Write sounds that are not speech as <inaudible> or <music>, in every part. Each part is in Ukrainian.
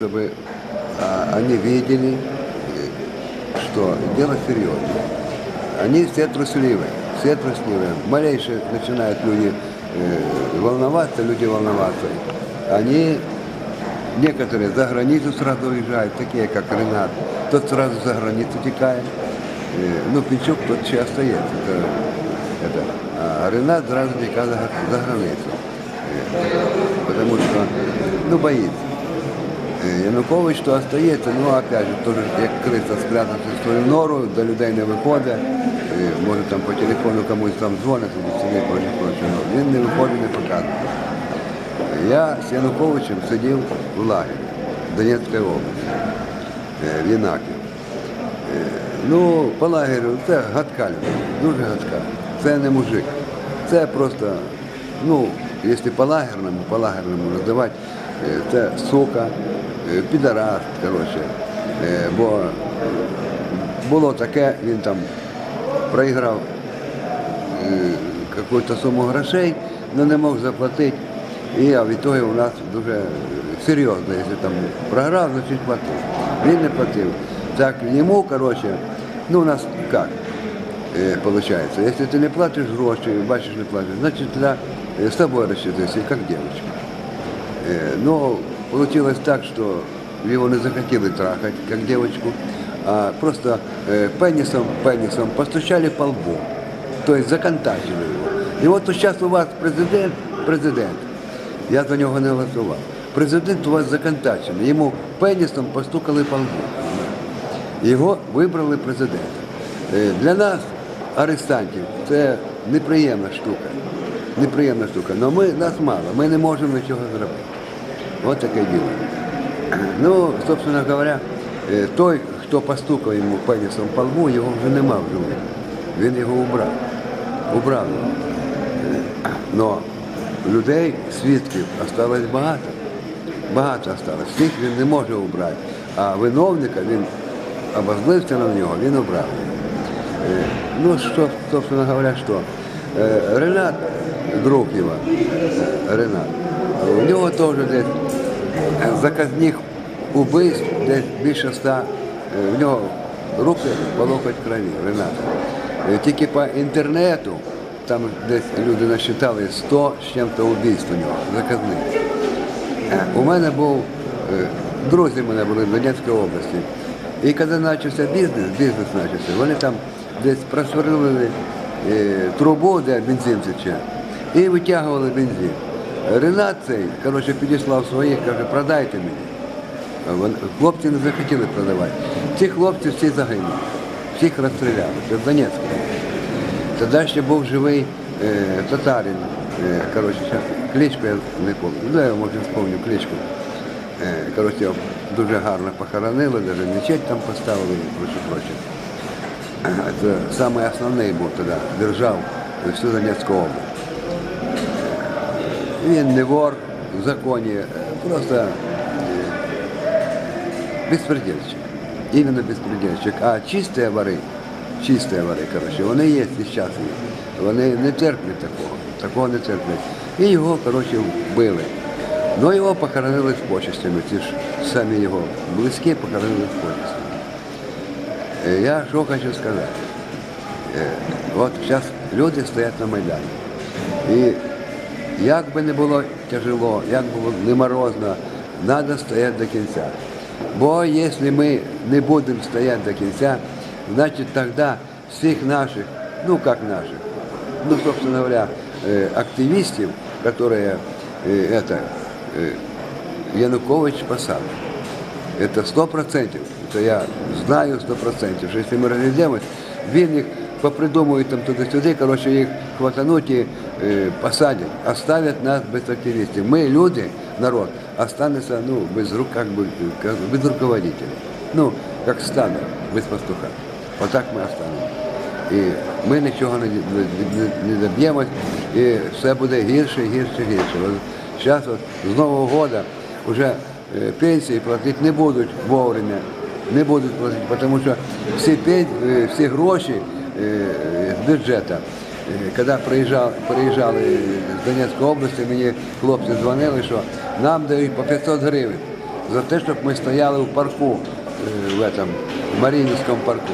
чтобы а, они видели, что дело серьезное. Они все трусливые, все трусливые. Малейшие начинают люди э, волноваться, люди волноваться. Они, некоторые за границу сразу уезжают, такие как Ренат. Тот сразу за границу текает. Э, ну, Пинчук тот еще остается. Это, это. А Ренат сразу текает за, за границу. Э, потому что, ну, боится. Янукович, що остається, ну опять же, теж як криса спрятався в свою нору, до людей не виходить, може там по телефону комусь там дзвонить, собі прочі, прочі. Він не виходить, не показує. Я з Януковичем сидів в лагері області, е, в Єнакі. Е, Ну, по лагерю це гадка людина, дуже гадка. Це не мужик. Це просто, ну, якщо по лагерному, по лагерному роздавати, це сука, е, підарас, коротше. Е, Бо було таке, він там проіграв е, якусь суму грошей, але не мог заплатити. І а від того у нас дуже серйозно, якщо там програв, значить платив. Він не платив. Так йому, коротше, ну у нас як е, получается, если ты не платишь гроши, бачишь не платишь, значит тогда э, с тобой рассчитывайся, как девочка. Э, Но получилось так, что его не захотели трахать, как девочку, а просто э, пенисом, пенисом постучали по лбу. То есть законтачили его. И вот сейчас у вас президент, президент, я за нього не голосував. Президент у вас законтачений, йому пенісом постукали по лбу. Його вибрали президентом. Е, Для нас, арестантів, це неприємна штука. Неприємна штука. Але нас мало, ми не можемо нічого зробити. Ось таке діло. Ну, собственно говоря, е, той, хто постукав йому пенісом по лбу, його вже нема в живих. Він його убрав. Убрав його. Е, Но людей, свідків, осталось багато. Багато осталось. Всіх він не може убрати. А виновника він обозлився на нього, він обрав. Е, Ну, що, собственно говоря, що? Е, Ренат, друг його, Ренат, у нього теж десь е, заказних убивств десь більше ста, е, в нього руки по локоть крові, Рената. Е, Тільки по інтернету, там десь люди насчитали 100 з чим-то убійств у нього, заказних. У мене був, друзі мене були в Донецькій області. І коли почався бізнес, бізнес почався, вони там десь просверлили е, трубу, де бензин тече, і витягували бензин. Ренат цей, коротше, підіслав своїх, каже, продайте мені. Хлопці не захотіли продавати. Ці хлопці всі загинули, всіх розстріляли. Це в Донецьку. Тоді ще був живий е, татарин. Е, коротше, зараз кличку я не пам'ятаю. Ну, я може вспомню кличку. Е, коротше, його дуже гарно похоронили, навіть мечеть там поставили і проче, проче. Це основний був тоді, держав всю Донецьку область. Він не вор в законі, е, просто е, беспредельщик. Іменно беспредельщик. А чисті вори, чисті вори, коротше, вони є і зараз. Вони не терплять такого, такого не терплять. І його, коротше, вбили. Ну його похоронили з почестями, ті ж самі його близькі похоронили з почестями. Е, Я що хочу сказати. От зараз люди стоять на Майдані. І як би не було тяжело, як би було не морозно, треба стояти до кінця. Бо якщо ми не будемо стояти до кінця, значить тоді всіх наших, ну як наших, ну, собственно говоря, э, активистов, которые э, это, э, Янукович посадил. Это сто процентов. Это я знаю сто процентів, що якщо ми розійдемось, він їх попридумують там туди-сюди, коротше, їх хватануть і е, посадять, оставлять нас без активістів. Ми, люди, народ, останемося ну, без рук, как бы, как, без руководителя. Ну, як стадо, без пастуха. Отак ми останемося. І ми нічого не, не, не, доб'ємось, і все буде гірше, гірше, гірше. Зараз от, з Нового року вже е, пенсії платити не будуть вовремя, не будуть платити, тому що всі, е, всі гроші з бюджету, е, коли приїжджали, приїжджали з Донецької області, мені хлопці дзвонили, що нам дають по 500 гривень. за те, щоб ми стояли в парку, е, в этом, в Маріїнському парку.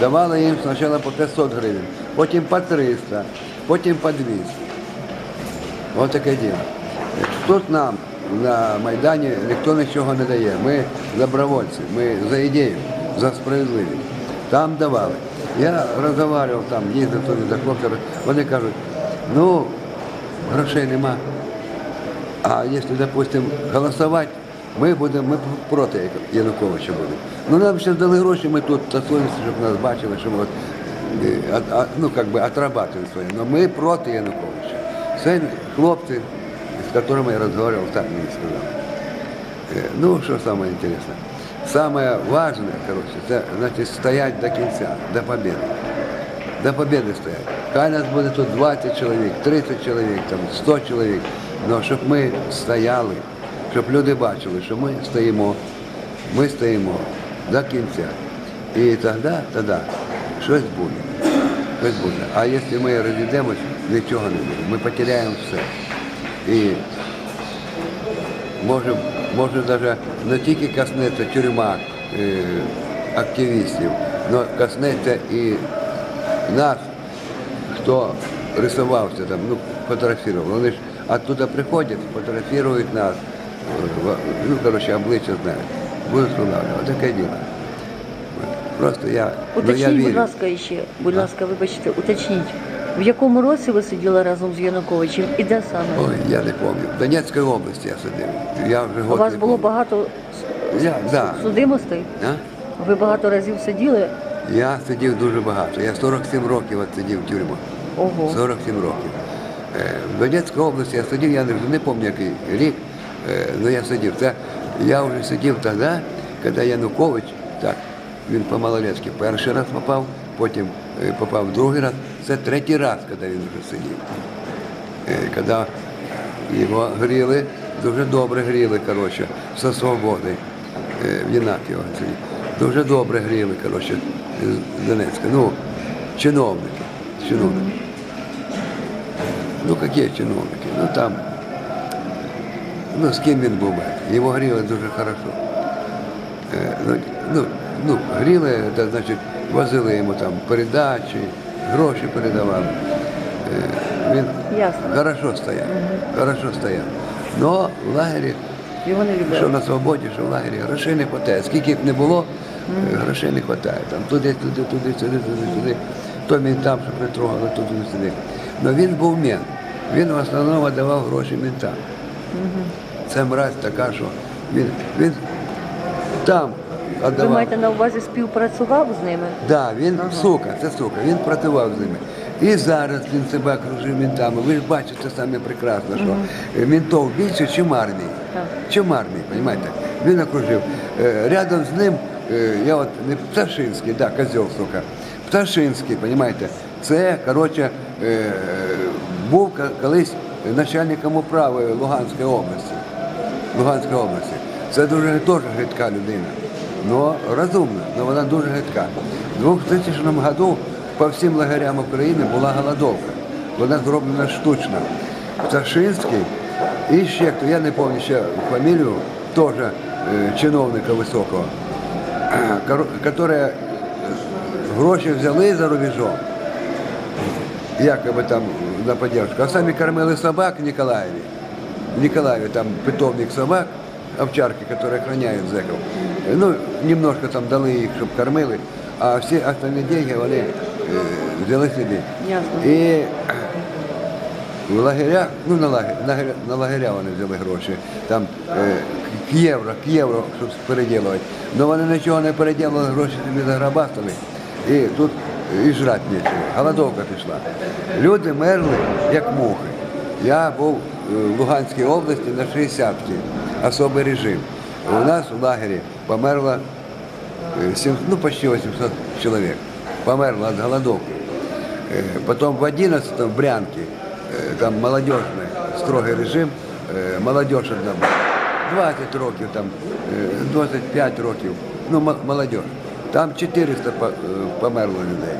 Давали їм спочатку по 500 гривень, потім по 300, потім по 200. Ось таке діло. Тут нам на Майдані ніхто нічого не дає. Ми добровольці, ми за ідею, за справедливість. Там давали. Я розмовляв там, їздив туди до хлопців, вони кажуть, ну, грошей нема. А якщо, допустим, голосувати, ми будемо, ми проти Януковича будемо. Ну нам ще дали гроші, ми тут тасуємося, щоб нас бачили, що ми от, е, а- а- ну, как бы отрабатываем своє. Но ми проти Януковича. Це хлопці, з якими я розмовляв, так мені сказали. Е, Ну, що саме? Самое важное, короче, це значить стоять до кінця, до победы. До победы стоять. Хай нас буде тут 20 чоловік, 30 чоловік, там, 100 чоловік. Но щоб ми стояли, щоб люди бачили, що ми стоїмо, ми стоїмо до кінця. І тоді, тоді щось буде. Щось буде. А якщо ми розійдемось, нічого не буде. Ми потеряємо все. І може, може навіть не тільки коснеться тюрма е, активістів, але коснеться і нас, хто рисувався там, ну, фотографував. Вони ж оттуда приходять, фотографують нас, ну, коротше, обличчя знають. Будуть встановлювати. Таке діло. Просто я, ну, я Уточніть, будь ласка, іще, будь ласка, вибачте, уточніть, в якому році ви сиділи разом з Януковичем і де саме? Ой, я не пам'ятаю. В Донецькій області я сидів. Я вже У год вас не було багато Я, да. судимостей? А? Ви багато разів сиділи? Я сидів дуже багато. Я 47 років от сидів в тюрму. Ого. 47 років. Е, В Донецькій області я сидів, я не, не пам'ятаю який рік, але я сидів. Це, я вже сидів тоді, коли Янукович, так, він по малолетськи перший раз попав, потім е, попав другий раз. Це третій раз, коли він вже сидів. Е, Коли його гріли, дуже добре гріли, коротше, зі свободи е, в Єнаківо. Дуже добре гріли, коротше, з Донецька. Ну, чиновники. чиновники. Ну, які чиновники? Ну там, ну з ким він був, його гріли дуже хорошо. Е, ну, ну, ну, гріли, це, значить, возили йому там передачі, гроші передавали. Е, він Ясно. хорошо стояв, хорошо стояв. Но в лагері, Його не що на свободі, що в лагері, грошей не вистачає. Скільки б не було, е, грошей не вистачає. Там туди, туди, туди, сюди, туди, сюди. То він там, що притрогали, туди, сюди. Но він був мент. Він в основному давав гроші ментам. Це мразь така, що він, він там Ви віддавав. маєте на увазі співпрацював з ними? Да, він сука, це сука, він працював з ними. І зараз він себе окружив мінтами. Ви ж бачите саме прекрасно, що е, мінтов більше, чим армії. Так. Чим армії, розумієте? Він окружив. Е, Рядом з ним, е, я от не Пташинський, да, козел, сука. Пташинський, розумієте, це, коротше, був колись начальником управи Луганської області. Луганської області. Це дуже теж гидка людина. Ну, розумна, але вона дуже гидка. У 2000 году по всім лагерям України була голодовка. Вона зроблена штучно. Пташинський і ще хто, я не пам'ятаю ще фамілію, теж е, чиновника високого, <clears throat> кор- гроші взяли за рубежом, якоби там на поддержку, а самі кормили собак в Ніколаєві. В Николаеве там питомник собак, овчарки, которые охраняют зэков. Ну, немножко там дали їх, щоб кормили, а всі остальні деньги вони е, взяли собі. Ясно. І в лагерях, ну на лагеря, на, лагеря- на лагеря вони взяли гроші, там е, к євро, к євро, щоб переділувати. Ну вони нічого не переділили, гроші собі заграбастали. І тут і жрати нічого. Голодовка пішла. Люди мерли, як мухи. Я був в Луганській області на 60-ті, особий режим. У нас в лагері померло е, сім- ну, почти 800 чоловік. Померло від голодовки. Э, Потом в 11 в Брянке, э, там молодежный, строгий режим, э, молодежь одна була. 20 років, там, э, 25 років, ну, м- молодежь. Там 400 по- е, померло людей.